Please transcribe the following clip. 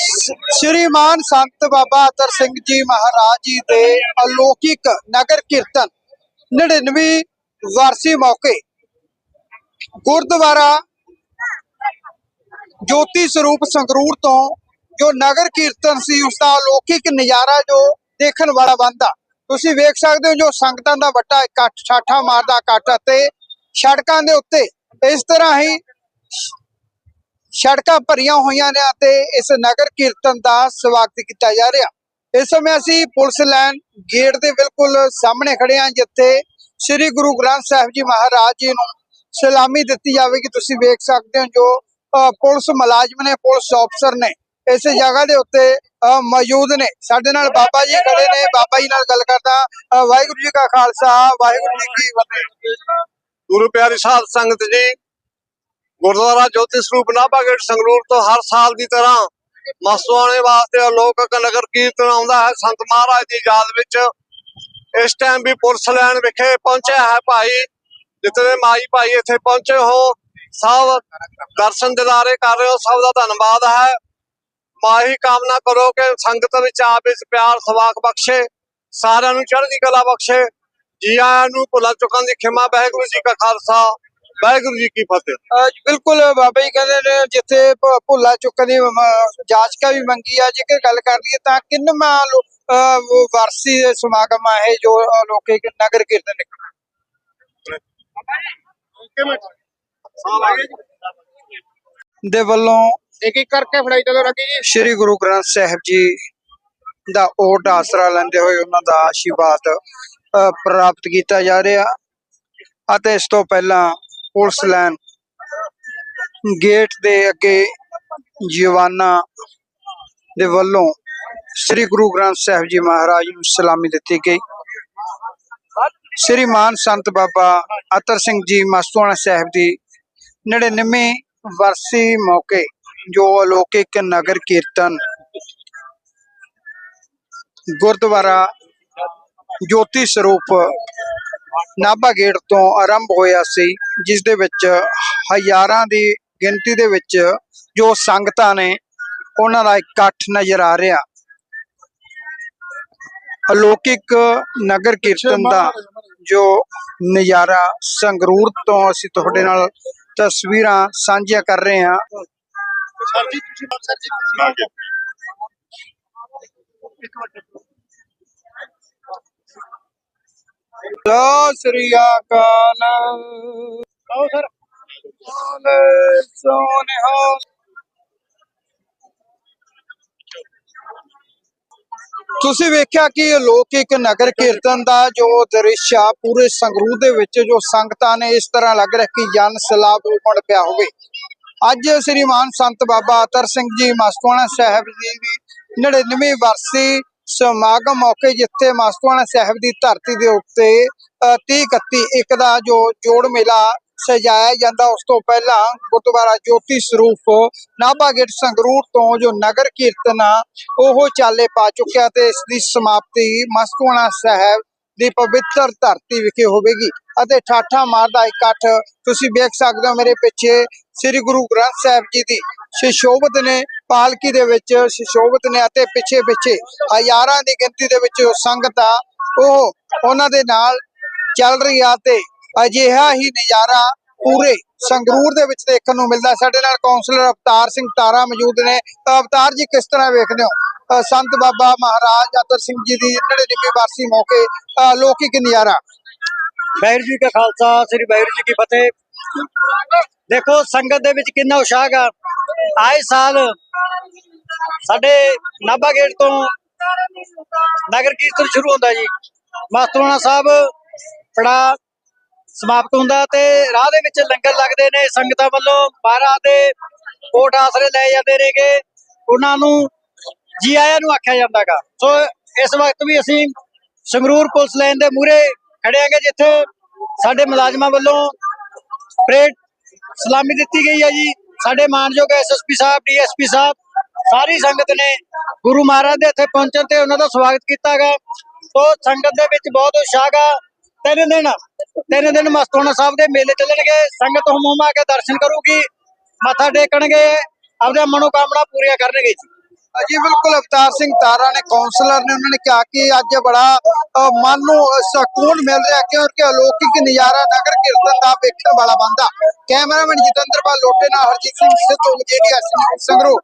ਸ਼੍ਰੀਮਾਨ ਸੰਤ ਬਾਬਾ ਅਤਰ ਸਿੰਘ ਜੀ ਮਹਾਰਾਜ ਜੀ ਦੇ ਅਲੌਕਿਕ ਨਗਰ ਕੀਰਤਨ 99ਵੀਂ ਵਾਰਸੀ ਮੌਕੇ ਗੁਰਦੁਆਰਾ ਜੋਤੀ ਸਰੂਪ ਸੰਗਰੂਰ ਤੋਂ ਜੋ ਨਗਰ ਕੀਰਤਨ ਸੀ ਉਸ ਦਾ ਅਲੌਕਿਕ ਨਜ਼ਾਰਾ ਜੋ ਦੇਖਣ ਵਾਲਾ ਬੰਦਾ ਤੁਸੀਂ ਵੇਖ ਸਕਦੇ ਹੋ ਜੋ ਸੰਗਤਾਂ ਦਾ ਵੱਡਾ ਇਕੱਠ, ਛਾਠਾ ਮਾਰਦਾ ਇਕੱਠ ਅਤੇ ਸੜਕਾਂ ਦੇ ਉੱਤੇ ਇਸ ਤਰ੍ਹਾਂ ਹੀ ਸੜਕਾਂ ਭਰੀਆਂ ਹੋਈਆਂ ਨੇ ਅਤੇ ਇਸ ਨਗਰ ਕੀਰਤਨ ਦਾ ਸਵਾਗਤ ਕੀਤਾ ਜਾ ਰਿਹਾ। ਇਸ ਸਮੇਂ ਅਸੀਂ ਪੁਲਿਸ ਲਾਈਨ ਗੇਟ ਦੇ ਬਿਲਕੁਲ ਸਾਹਮਣੇ ਖੜੇ ਹਾਂ, ਜਿੱਥੇ ਸ੍ਰੀ ਗੁਰੂ ਗ੍ਰੰਥ ਸਾਹਿਬ ਜੀ ਮਹਾਰਾਜ ਜੀ ਨੂੰ ਸਲਾਮੀ ਦਿੱਤੀ ਜਾਵੇਗੀ। ਤੁਸੀਂ ਵੇਖ ਸਕਦੇ ਹੋ ਜੋ ਪੁਲਿਸ ਮੁਲਾਜ਼ਮ ਨੇ, ਪੁਲਿਸ ਅਫਸਰ ਨੇ ਇਸ ਜਗ੍ਹਾ ਦੇ ਉੱਤੇ ਮੌਜੂਦ ਨੇ। ਸਾਡੇ ਨਾਲ ਬਾਬਾ ਜੀ ਖੜੇ ਨੇ। ਬਾਬਾ ਜੀ ਨਾਲ ਗੱਲ ਕਰਦਾ ਵਾਹਿਗੁਰੂ ਜੀ ਕਾ ਖਾਲਸਾ, ਵਾਹਿਗੁਰੂ ਜੀ ਕੀ ਫਤਿਹ। ਗੁਰੂ ਪਿਆਰੀ ਸਾਧ ਸੰਗਤ ਜੀ ਗੁਰਦੁਆਰਾ ਜੋਤੀ ਸਰੂਪ ਨਾਭਾ ਗੇਟ ਸੰਗਰੂਰ ਤੋਂ ਹਰ ਸਾਲ ਦੀ ਤਰ੍ਹਾਂ ਮਸਤਵਾਣੇ ਵਾਸਤੇ ਅਲੋਕਕ ਨਗਰ ਕੀਰਤਨ ਆਉਂਦਾ ਹੈ। ਸੰਤ ਮਹਾਰਾਜ ਦੀ ਯਾਦ ਵਿੱਚ ਇਸ ਟਾਈਮ ਵੀ ਪੁਲਿਸ ਲਾਈਨ ਵਿਖੇ ਪਹੁੰਚਿਆ ਹੈ ਭਾਈ। ਜਿਤਨੇ ਮਾਈ ਭਾਈ ਇੱਥੇ ਪਹੁੰਚੇ ਹੋ, ਸਭ ਦਰਸ਼ਨ ਦਿਦਾਰੇ ਕਰ ਰਹੇ ਹੋ, ਸਭ ਦਾ ਧੰਨਵਾਦ ਹੈ। ਮਾਹੀ ਕਾਮਨਾ ਕਰੋ ਕਿ ਸੰਗਤ ਵਿੱਚ ਆਪ ਇਸ ਪਿਆਰ ਸਵਾਕ ਬਖਸ਼ੇ, ਸਾਰਿਆਂ ਨੂੰ ਚੜ੍ਹਦੀ ਕਲਾ ਬਖਸ਼ੇ ਜੀ ਆਇਆਂ ਨੂੰ ਭੁਲਾ ਚੁੱਕਾਂ ਦੀ ਖਿਮਾ, ਵਾਹਿਗੁਰੂ ਜੀ ਕਾ ਖਾਲਸਾ। ਵਾਹਿਗੁਰੂ ਜੀ ਕੀ ਫਤਿਹ। ਅਹ ਬਿਲਕੁਲ ਬਾਬਾ ਜੀ ਕਹਿੰਦੇ ਨੇ ਜਿੱਥੇ ਭ- ਭੁੱਲਾ ਚੁੱਕਣ ਦੀ ਮ- ਜਾਚਕਾ ਵੀ ਮੰਗੀ ਆ ਜੇਕਰ ਗੱਲ ਕਰ ਲਈਏ ਤਾਂ ਕਿੰਨਵਾਂ ਲੋ- ਅਹ ਉਹ ਵਾਰਸੀ ਦੇ ਸਮਾਗਮ ਆ ਇਹ ਜੋ ਲੋਕੇ ਨਗਰ ਕੀਰਤਨ ਨਿਕਲਣਾ। ਦੇ ਵੱਲੋਂ ਇੱਕ ਇੱਕ ਕਰਕੇ ਫੜਾਈ ਚਲੋ ਰੱਖੀ ਜੀ। ਸ੍ਰੀ ਗੁਰੂ ਗ੍ਰੰਥ ਸਾਹਿਬ ਜੀ ਦਾ ਓਟ ਆਸਰਾ ਲੈਂਦੇ ਹੋਏ ਉਹਨਾਂ ਦਾ ਆਸ਼ੀਰਵਾਦ ਅਹ, ਪ੍ਰਾਪਤ ਕੀਤਾ ਜਾ ਰਿਹਾ। ਅਤੇ ਇਸ ਤੋਂ ਪਹਿਲਾਂ ਪੁਲਿਸ ਲਾਈਨ ਗੇਟ ਦੇ ਅੱਗੇ ਜਵਾਨਾਂ ਦੇ ਵੱਲੋਂ ਸ੍ਰੀ ਗੁਰੂ ਗ੍ਰੰਥ ਸਾਹਿਬ ਜੀ ਮਹਾਰਾਜ ਨੂੰ ਸਲਾਮੀ ਦਿੱਤੀ ਗਈ। ਸ੍ਰੀ ਮਾਨ ਸੰਤ ਬਾਬਾ ਅਤਰ ਸਿੰਘ ਜੀ ਮਸਤੂਆਣਾ ਸਾਹਿਬ ਦੀ 99ਵੀਂ ਵਰਸੀ ਮੌਕੇ ਜੋ ਅਲੌਕਿਕ ਨਗਰ ਕੀਰਤਨ ਗੁਰਦੁਆਰਾ ਜੋਤੀ ਸਰੂਪ ਨਾਭਾ ਗੇਟ ਤੋਂ ਆਰੰਭ ਹੋਇਆ ਸੀ ਜਿਸ ਦੇ ਵਿੱਚ ਹਜ਼ਾਰਾਂ ਦੀ ਗਿਣਤੀ ਦੇ ਵਿੱਚ ਜੋ ਸੰਗਤਾਂ ਨੇ ਉਹਨਾਂ ਦਾ ਇਕੱਠ ਨਜ਼ਰ ਆ ਰਿਹਾ। ਅਲੌਕਿਕ ਨਗਰ ਕੀਰਤਨ ਦਾ ਜੋ ਨਜ਼ਾਰਾ ਸੰਗਰੂਰ ਤੋਂ ਅਸੀਂ ਤੁਹਾਡੇ ਨਾਲ ਤਸਵੀਰਾਂ ਸਾਂਝੀਆਂ ਕਰ ਰਹੇ ਹਾਂ। ਸਰ ਜੀ ਤੁਸੀਂ ਸਰ ਜੀ ਤੁਸੀਂ ਸਤਿ ਸ੍ਰੀ ਅਕਾਲ। ਆਓ ਸਰ ਬੋਲੇ ਸੋਨਿਹਾਲ ਤੁਸੀਂ ਵੇਖਿਆ ਕਿ ਅਲੌਕਿਕ ਨਗਰ ਕੀਰਤਨ ਦਾ ਜੋ ਦ੍ਰਿਸ਼ ਆ ਪੂਰੇ ਸੰਗਰੂਰ ਦੇ ਵਿੱਚ ਜੋ ਸੰਗਤਾਂ ਨੇ ਇਸ ਤਰ੍ਹਾਂ ਲੱਗ ਰਿਹਾ ਕਿ ਜਨ ਸਲਾਬ ਉਮੜ ਪਿਆ ਹੋਵੇ। ਅੱਜ ਸ੍ਰੀਮਾਨ ਸੰਤ ਬਾਬਾ ਅਤਰ ਸਿੰਘ ਜੀ ਮਸਤੂਆਣਾ ਸਾਹਿਬ ਜੀ ਦੀ 99ਵੀਂ ਵਰਸੀ ਸਮਾਗਮ ਮੌਕੇ ਜਿੱਥੇ ਮਸਤੂਆਣਾ ਸਾਹਿਬ ਦੀ ਧਰਤੀ ਦੇ ਉੱਤੇ ਅ, 30 31 ਇੱਕ ਦਾ ਜੋ ਜੋੜ ਮੇਲਾ ਸਜਾਇਆ ਜਾਂਦਾ। ਉਸ ਤੋਂ ਪਹਿਲਾਂ ਗੁਰਦੁਆਰਾ ਜੋਤੀ ਸਰੂਪ, ਨਾਭਾ ਗੇਟ ਸੰਗਰੂਰ ਤੋਂ ਜੋ ਨਗਰ ਕੀਰਤਨ ਉਹ ਚਾਲੇ ਪਾ ਚੁੱਕਿਆ ਤੇ ਇਸ ਦੀ ਸਮਾਪਤੀ ਮਸਤੂਆਣਾ ਸਾਹਿਬ ਦੀ ਪਵਿੱਤਰ ਧਰਤੀ ਵਿਖੇ ਹੋਵੇਗੀ। ਅਤੇ ਠਾਠਾ ਮਾਰਦਾ ਇਕੱਠ ਤੁਸੀਂ ਵੇਖ ਸਕਦੇ ਹੋ ਮੇਰੇ ਪਿੱਛੇ ਸ੍ਰੀ ਗੁਰੂ ਗ੍ਰੰਥ ਸਾਹਿਬ ਜੀ ਦੀ ਸ਼ਿਸ਼ੋਭਤ ਨੇ, ਪਾਲਕੀ ਦੇ ਵਿੱਚ ਸ਼ਿਸ਼ੋਭਤ ਨੇ ਅਤੇ ਪਿੱਛੇ ਪਿੱਛੇ ਹਜ਼ਾਰਾਂ ਦੀ ਗਿਣਤੀ ਦੇ ਵਿੱਚ ਜੋ ਸੰਗਤ ਆ, ਉਹ ਉਹਨਾਂ ਦੇ ਨਾਲ ਚੱਲ ਰਹੀ ਆ ਤੇ ਅਜਿਹਾ ਹੀ ਨਜ਼ਾਰਾ ਪੂਰੇ ਸੰਗਰੂਰ ਦੇ ਵਿੱਚ ਦੇਖਣ ਨੂੰ ਮਿਲਦਾ ਸਾਡੇ ਨਾਲ ਕਾਉਂਸਲਰ ਅਵਤਾਰ ਸਿੰਘ ਤਾਰਾ ਮੌਜੂਦ ਨੇ। ਤਾਂ ਅਵਤਾਰ ਜੀ ਕਿਸ ਤਰ੍ਹਾਂ ਵੇਖਦੇ ਹੋ? ਸੰਤ ਬਾਬਾ ਮਹਾਰਾਜ ਅਤਰ ਸਿੰਘ ਜੀ ਦੀ 99ਵੀਂ ਵਾਰਸੀ ਮੌਕੇ ਅ, ਨਜ਼ਾਰਾ? ਵਾਹਿਗੁਰੂ ਜੀ ਕਾ ਖਾਲਸਾ ਸ੍ਰੀ ਵਾਹਿਗੁਰੂ ਜੀ ਕੀ ਫਤਿਹ। ਦੇਖੋ ਸੰਗਤ ਦੇ ਵਿੱਚ ਕਿੰਨਾ ਉਤਸ਼ਾਹ ਹੈ ਆਏ ਸਾਲ ਸਾਡੇ ਨਾਭਾ ਗੇਟ ਤੋਂ ਨਗਰ ਕੀਰਤਨ ਸ਼ੁਰੂ ਹੁੰਦਾ ਜੀ। ਮਾਸਟਰਵਾਣਾ ਸਾਹਿਬ ਪੜਾ ਸਮਾਪਤ ਹੁੰਦਾ ਤੇ ਰਾਹ ਦੇ ਵਿੱਚ ਲੰਗਰ ਲੱਗਦੇ ਨੇ। ਸੰਗਤਾਂ ਵੱਲੋਂ ਮਹਾਰਾਜ ਦੇ ਕੋਟ ਆਸਰੇ ਲੈ ਜਾਂਦੇ ਨੇਗੇ। ਉਹਨਾਂ ਨੂੰ ਜੀ ਆਇਆਂ ਨੂੰ ਆਖਿਆ ਜਾਂਦਾਗਾ। ਸੋ ਇਸ ਵਕਤ ਵੀ ਅਸੀਂ ਸੰਗਰੂਰ ਪੁਲਿਸ ਲਾਈਨ ਦੇ ਮੂਹਰੇ ਖੜੇ ਆਂਗੇ ਜਿੱਥੇ ਸਾਡੇ ਮੁਲਾਜ਼ਮਾਂ ਵੱਲੋਂ ਪਰੇਡ ਸਲਾਮੀ ਦਿੱਤੀ ਗਈ ਹੈ ਜੀ। ਸਾਡੇ ਮਾਨਯੋਗ ਐਸਐਸਪੀ ਸਾਹਿਬ ਡੀਐਸਪੀ ਸਾਹਿਬ, ਸਾਰੀ ਸੰਗਤ ਨੇ ਗੁਰੂ ਮਹਾਰਾਜ ਦੇ ਇੱਥੇ ਪਹੁੰਚਣ ਤੇ ਉਹਨਾਂ ਦਾ ਸਵਾਗਤ ਕੀਤਾ ਗਾ ਸੋ ਸੰਗਤ ਦੇ ਵਿੱਚ ਬਹੁਤ ਉਤਸ਼ਾਹ ਗਾ ਤਿੰਨ ਦਿਨ ਤਿੰਨ ਦਿਨ ਮਸਤੋਣਾ ਸਾਹਿਬ ਦੇ ਮੇਲੇ ਚੱਲਣਗੇ, ਸੰਗਤ ਹਮੂਮਾ ਕੇ ਦਰਸ਼ਨ ਕਰੂਗੀ, ਮੱਥਾ ਟੇਕਣਗੇ ਆਪਣੀਆਂ ਮਨੋਕਾਮਨਾ ਪੂਰੀਆਂ ਕਰਨਗੇ ਜੀ। ਜੀ ਬਿਲਕੁਲ ਅਵਤਾਰ ਸਿੰਘ ਤਾਰਾ ਨੇ ਕਾਉਂਸਲਰ ਨੇ ਉਹਨਾਂ ਨੇ ਕਿਹਾ ਕਿ ਅੱਜ ਬੜਾ ਮਨ ਨੂੰ ਸਕੂਨ ਮਿਲ ਰਿਹਾ ਕਿਉਂਕਿ ਅਲੌਕਿਕ ਨਜ਼ਾਰਾ ਨਗਰ ਕੀਰਤਨ ਦਾ ਵੇਖਣ ਵਾਲਾ ਬੰਦਾ। ਕੈਮਰਾਮੈਨ ਜਤਿੰਦਰਪਾਲ ਲੋਟੇ ਨਾਲ ਹਰਜੀਤ ਸਿੰਘ ਸਿੱਧੂ ਜੀਡੀਐਸ ਸੰਗਰੂਰ।